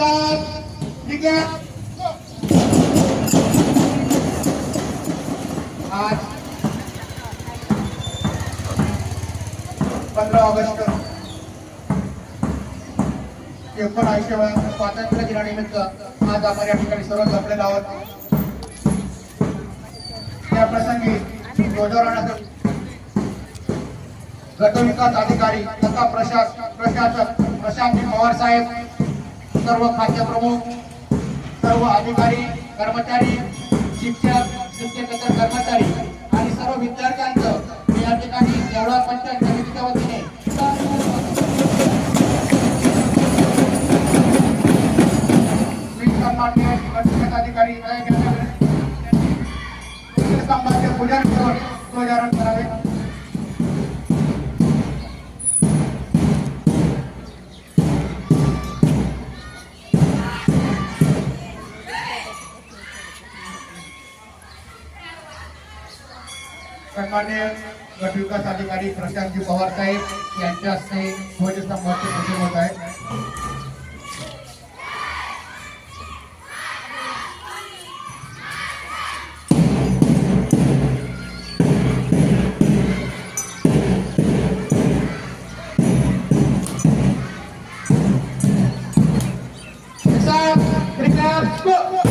नुकसान आज पंधरा ऑगस्ट. एकोणऐंशीव्या स्वातंत्र्य दिनानिमित्त आज आपण या ठिकाणी सर्व जपलेला आहोत. या प्रसंगी ध्वजारोहणाचं गटविकास अधिकारी तथा प्रशासक प्रशासक प्रशांत पवार साहेब सर्व खाते प्रमुख सर्व अधिकारी कर्मचारी शिक्षक शिक्षकेतर कर्मचारी आणि सर्व विद्यार्थ्यांचं मी या ठिकाणी देवळा पंचायत समितीच्या वतीने अधिकारी स्तंभाचे पूजन करून ध्वजारोहण करावे सन्मान्य गट विकास अधिकारी प्रशांतजी पवार साहेब यांच्या हस्ते ध्वजस्तंभाचे पूजन होत आहे साहेब क्रिकेट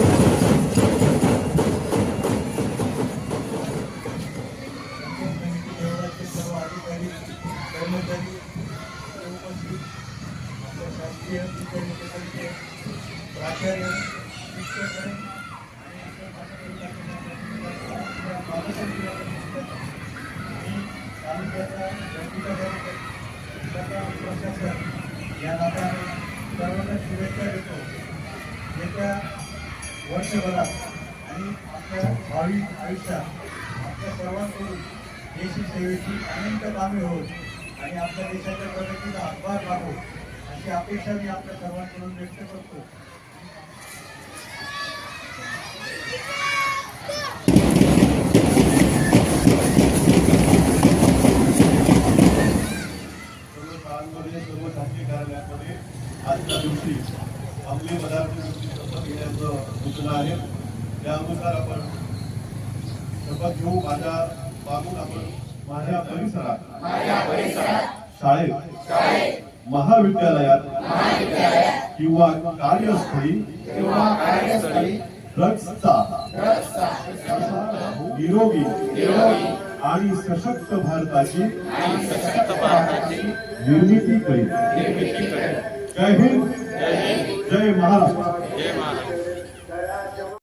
तालुक्याचा गटविकास प्रशासन या नात्याने सर्वांना शुभेच्छा देतो येत्या वर्षभरात आणि आपल्या भावी आयुष्यात आपल्या सर्वांकडून देशी सेवेची अनंत कामे होत आणि आपल्या देशाच्या प्रगतीला हातभार लागो अशी अपेक्षा मी आपल्या सर्वांकडून व्यक्त करतो. आजच्या दिवशी अंमली पदार्थांची शपथ घेण्याचं सूचना आहे. त्या अनुसार आपण शपथ घेऊ. माझ्या मागून आपण माझ्या परिसरात शाळेत महाविद्यालयात किंवा कार्यस्थळी ड्रग्सचा निरोगी आणि सशक्त भारताची निर्मिती करीत. जय हिंद. जय महाराष्ट्र.